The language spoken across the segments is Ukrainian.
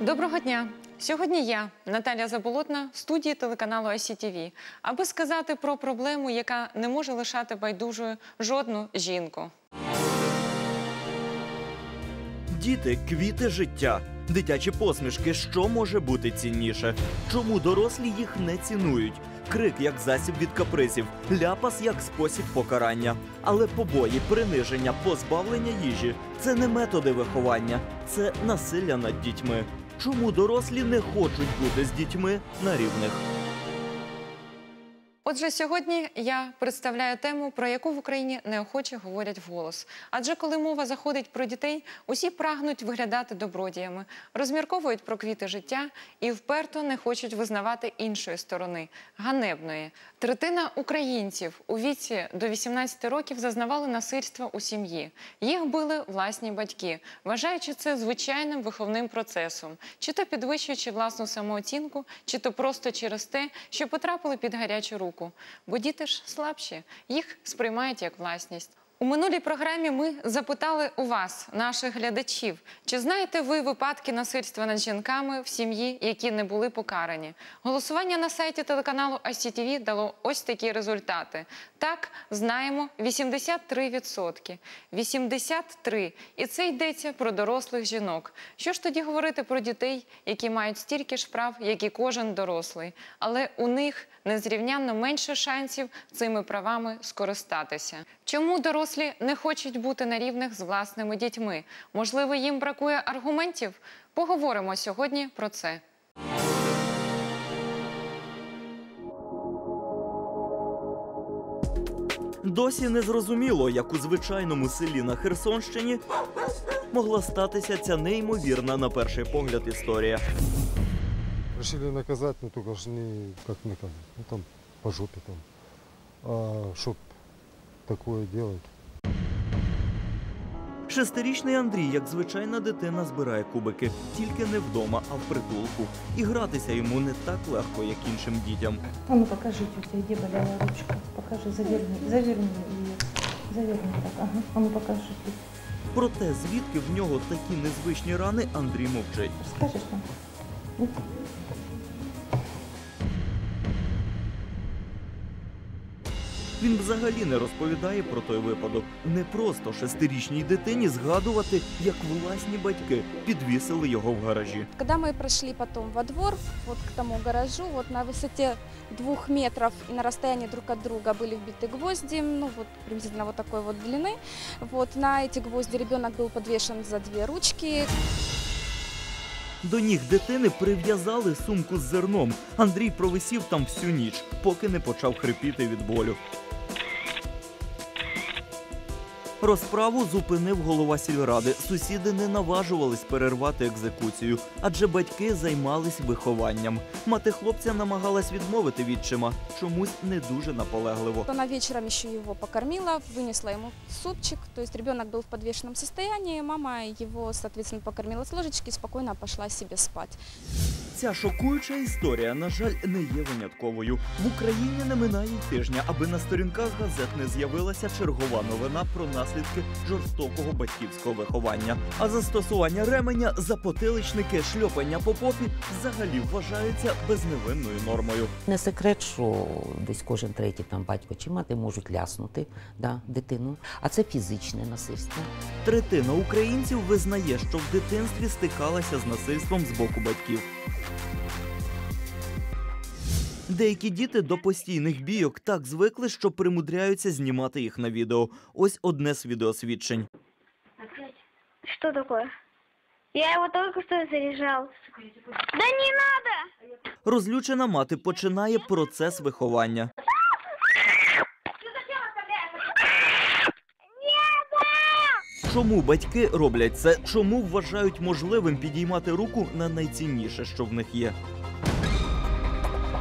Доброго дня! Сьогодні я, Наталя Заболотна, в студії телеканалу ICTV, аби сказати про проблему, яка не може лишати байдужою жодну жінку. Діти квіти життя. Дитячі посмішки, що може бути цінніше? Чому дорослі їх не цінують? Крик як засіб від капризів, ляпас як спосіб покарання. Але побої, приниження, позбавлення їжі це не методи виховання, це насилля над дітьми. Чому дорослі не хочуть бути з дітьми на рівних? Отже, сьогодні я представляю тему, про яку в Україні неохоче говорять вголос. Адже коли мова заходить про дітей, усі прагнуть виглядати добродіями, розмірковують про квіти життя і вперто не хочуть визнавати іншої сторони ганебної. Третина українців у віці до 18 років зазнавали насильства у сім'ї. Їх били власні батьки, вважаючи це звичайним виховним процесом, чи то підвищуючи власну самооцінку, чи то просто через те, що потрапили під гарячу руку. Бо діти ж слабші, їх сприймають як власність. У минулій програмі ми запитали у вас, наших глядачів, чи знаєте ви випадки насильства над жінками в сім'ї, які не були покарані? Голосування на сайті телеканалу ICTV дало ось такі результати. Так, знаємо 83%. 83%. І це йдеться про дорослих жінок. Що ж тоді говорити про дітей, які мають стільки ж прав, як і кожен дорослий, але у них незрівнянно менше шансів цими правами скористатися. Чому дорослі не хочуть бути на рівних з власними дітьми? Можливо, їм бракує аргументів? Поговоримо сьогодні про це. Досі не зрозуміло, як у звичайному селі на Херсонщині могла статися ця неймовірна на перший погляд історія. Решили наказать, но только ж не как наказать. Ну там по жопе там. А чтоб такое делать. Шестирічний Андрій, як звичайна дитина, збирає кубики, тільки не вдома, а в притулку. І гратися йому не так легко, як іншим дітям. А ну покажи, тетя, где болела ручка. Покажи, заверни, заверни ее. Заверни так, ага. А ну покажи. Проте, звідки в нього такі незвичні рани, Андрій мовчить. Скажешь там? Він взагалі не розповідає про той випадок. Не просто шестирічній дитині згадувати, як власні батьки підвісили його в гаражі. Когда мы прошли потом во двор, вот к тому гаражу, вот на высоте двух метров и на расстоянии друг от друга были вбиты гвозди, ну вот приблизительно вот такой вот длины. Вот на эти гвозди ребенок был подвешен за две ручки. До ніг дитини прив'язали сумку з зерном. Андрій провисів там всю ніч, поки не почав хрипіти від болю. Розправу зупинив голова сільради. Сусіди не наважувались перервати екзекуцію, адже батьки займались вихованням. Мати хлопця намагалась відмовити відчима, чомусь не дуже наполегливо. Она вечером еще его покормила, вынесла ему супчик, то есть ребенок был в подвешенном состоянии, мама его, соответственно, покормила с ложечки и спокойно пошла себе спать. Ця шокуюча історія, на жаль, не є винятковою. В Україні не минає тижня, аби на сторінках газет не з'явилася чергова новина про наслідки жорстокого батьківського виховання. А застосування ременя, запотиличники, шльопання по попі взагалі вважаються безневинною нормою. Не секрет, що десь кожен третій там батько чи мати можуть ляснути да, дитину, а це фізичне насильство. Третина українців визнає, що в дитинстві стикалася з насильством з боку батьків. Деякі діти до постійних бійок так звикли, що примудряються знімати їх на відео. Ось одне з відеосвідчень. Что такое? Я его только что заряжал. Да не надо! Розлючена мати починає процес виховання. Чому батьки роблять це? Чому вважають можливим підіймати руку на найцінніше, що в них є?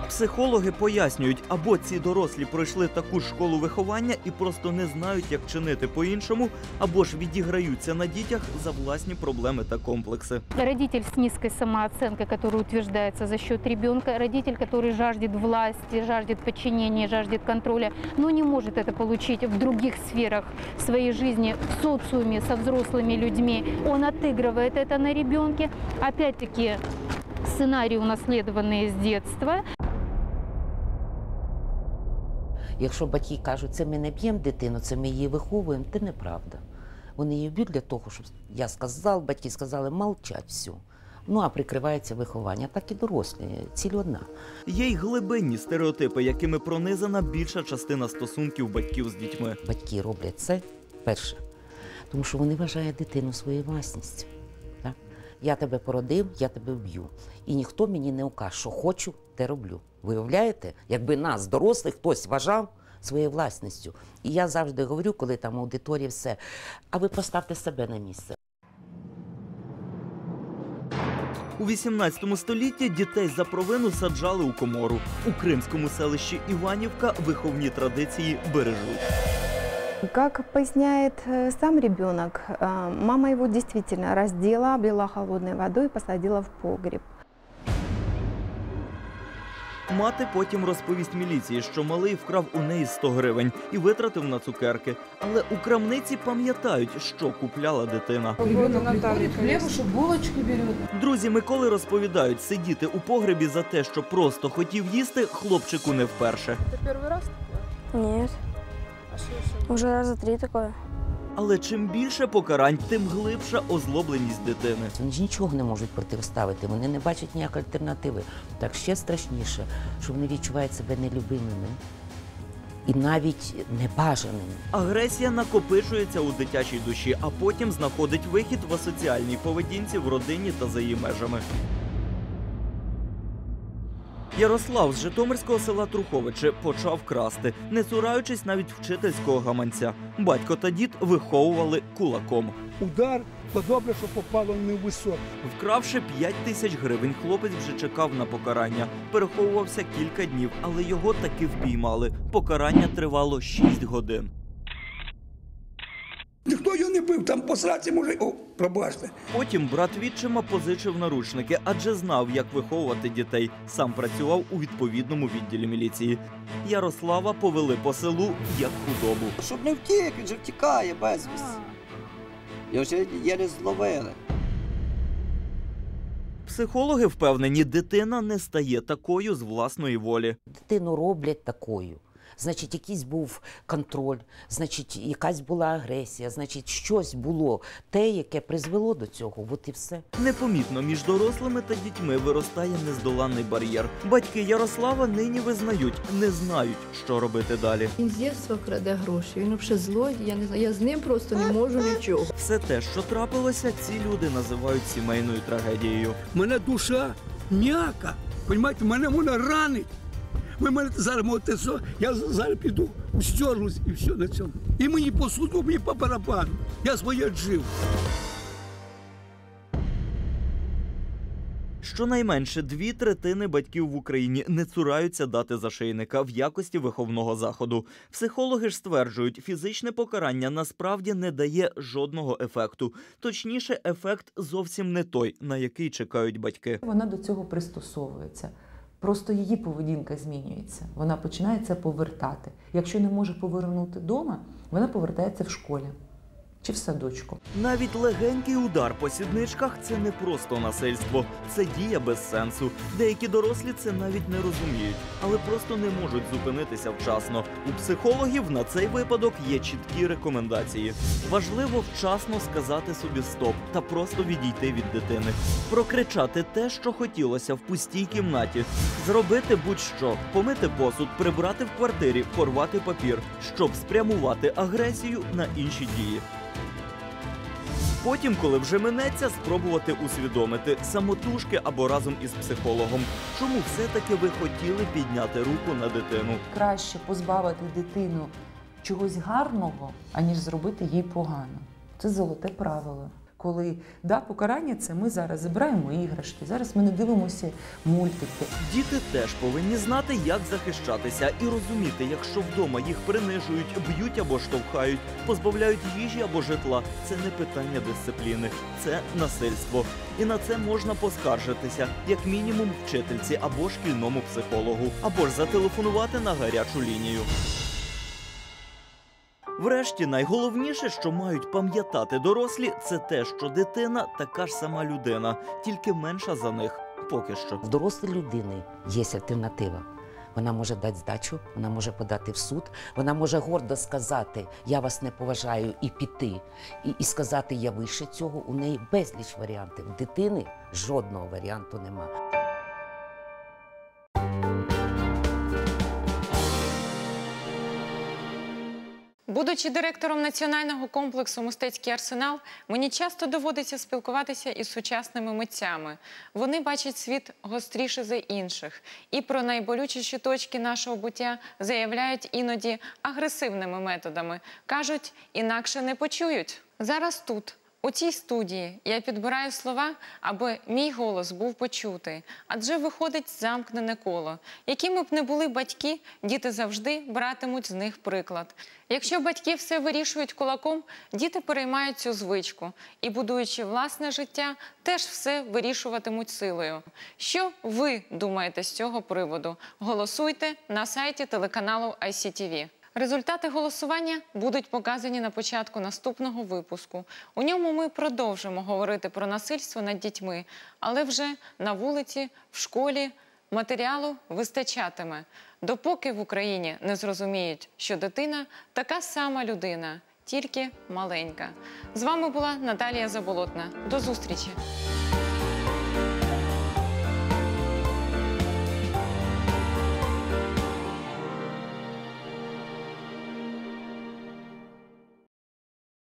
Психологи пояснюють, або ці дорослі пройшли таку ж школу виховання і просто не знають, як чинити по-іншому, або ж відіграються на дітях за власні проблеми та комплекси. Родитель с низкой самооценкой, который утверждается за счет ребенка, родитель, который жаждет власти, жаждет подчинения, жаждет контроля, но не может это получить в других сферах своей жизни, в социуме, со взрослыми людьми. Он отыгрывает это на ребенке. Опять-таки, сценарии, унаследованные с детства. Якщо батьки кажуть, це ми не б'ємо дитину, це ми її виховуємо, це неправда. Вони її б'ють для того, щоб я сказав, батьки сказали, молчать все. Ну а прикривається виховання. Так і дорослі. Ціль одна. Є й глибинні стереотипи, якими пронизана більша частина стосунків батьків з дітьми. Батьки роблять це перше, тому що вони вважають дитину своєю власністю. Я тебе породив, я тебе вб'ю. І ніхто мені не укаже, що хочу, те роблю. Виявляєте, якби нас, дорослих, хтось вважав своєю власністю. І я завжди говорю, коли там аудиторії все, а ви поставте себе на місце. У 18 столітті дітей за провину саджали у комору. У кримському селищі Іванівка виховні традиції бережуть. Как поясняет э, сам ребенок, э, мама его действительно раздела, облила холодной водой и посадила в погреб. Мати потім розповість міліції, що малий вкрав у неї 100 гривень і витратив на цукерки. Але у крамниці пам'ятають, що купляла дитина. Друзі Миколи розповідають, сидіти у погребі за те, що просто хотів їсти, хлопчику не вперше. Нет. Уже раза три такое. Але чим більше покарань, тим глибша озлобленість дитини. Вони ж нічого не можуть протиставити, вони не бачать ніякої альтернативи. Так ще страшніше, що вони відчувають себе нелюбимими і навіть небажаними. Агресія накопичується у дитячій душі, а потім знаходить вихід в асоціальній поведінці в родині та за її межами. Ярослав з Житомирського села Труховичі почав красти, не цураючись навіть вчительського гаманця. Батько та дід виховували кулаком. Удар, то добре, що попало не в висок. Вкравши 5 тисяч гривень, хлопець вже чекав на покарання. Переховувався кілька днів, але його таки впіймали. Покарання тривало 6 годин. Ніхто його не бив, там посраці може. О, пробачте. Потім брат відчима позичив наручники, адже знав, як виховувати дітей. Сам працював у відповідному відділі міліції. Ярослава повели по селу як худобу. Щоб не втік, він же втікає безвісті. Його ще єлі зловили. Психологи впевнені, дитина не стає такою з власної волі. Дитину роблять такою. Значить, якийсь був контроль, значить, якась була агресія, значить, щось було те, яке призвело до цього. От і все. Непомітно між дорослими та дітьми виростає нездоланний бар'єр. Батьки Ярослава нині визнають, не знають, що робити далі. Він з дитинства краде гроші. Він взагалі злодій. Я не знаю. Я з ним просто не можу нічого. Все те, що трапилося, ці люди називають сімейною трагедією. Мене душа м'яка. Понімаєте, мене вона ранить. Ви мене зараз можете що? Я зараз піду, стерлюсь і все на цьому. І мені по суду, мені по барабану. Я своє жив. Щонайменше дві третини батьків в Україні не цураються дати зашийника в якості виховного заходу. Психологи ж стверджують, фізичне покарання насправді не дає жодного ефекту. Точніше, ефект зовсім не той, на який чекають батьки. Вона до цього пристосовується. Просто її поведінка змінюється. Вона починає це повертати. Якщо не може повернути вдома, вона повертається в школі чи в садочку. Навіть легенький удар по сідничках це не просто насильство, це дія без сенсу. Деякі дорослі це навіть не розуміють, але просто не можуть зупинитися вчасно. У психологів на цей випадок є чіткі рекомендації. Важливо вчасно сказати собі стоп та просто відійти від дитини, прокричати те, що хотілося в пустій кімнаті, зробити будь-що, помити посуд, прибрати в квартирі, порвати папір, щоб спрямувати агресію на інші дії. Потім, коли вже минеться, спробувати усвідомити самотужки або разом із психологом, чому все-таки ви хотіли підняти руку на дитину. Краще позбавити дитину чогось гарного, аніж зробити їй погано. Це золоте правило. Коли да, покарання це ми зараз забираємо іграшки, зараз ми не дивимося мультики. Діти теж повинні знати, як захищатися, і розуміти, якщо вдома їх принижують, б'ють або штовхають, позбавляють їжі або житла. Це не питання дисципліни, це насильство. І на це можна поскаржитися, як мінімум, вчительці або шкільному психологу, або ж зателефонувати на гарячу лінію. Врешті, найголовніше, що мають пам'ятати дорослі, це те, що дитина така ж сама людина, тільки менша за них. Поки що. В дорослої людини є альтернатива. Вона може дати здачу, вона може подати в суд, вона може гордо сказати Я вас не поважаю і піти, і, і сказати Я вище цього. У неї безліч варіантів. Дитини жодного варіанту нема. Будучи директором національного комплексу Мистецький арсенал, мені часто доводиться спілкуватися із сучасними митцями. Вони бачать світ гостріше за інших і про найболючіші точки нашого буття заявляють іноді агресивними методами. кажуть, інакше не почують. Зараз тут. У цій студії я підбираю слова, аби мій голос був почутий, адже виходить замкнене коло. Якими б не були батьки, діти завжди братимуть з них приклад. Якщо батьки все вирішують кулаком, діти переймають цю звичку і, будуючи власне життя, теж все вирішуватимуть силою. Що ви думаєте з цього приводу? Голосуйте на сайті телеканалу ICTV. Результати голосування будуть показані на початку наступного випуску. У ньому ми продовжимо говорити про насильство над дітьми, але вже на вулиці, в школі матеріалу вистачатиме, допоки в Україні не зрозуміють, що дитина така сама людина, тільки маленька. З вами була Наталія Заболотна. До зустрічі!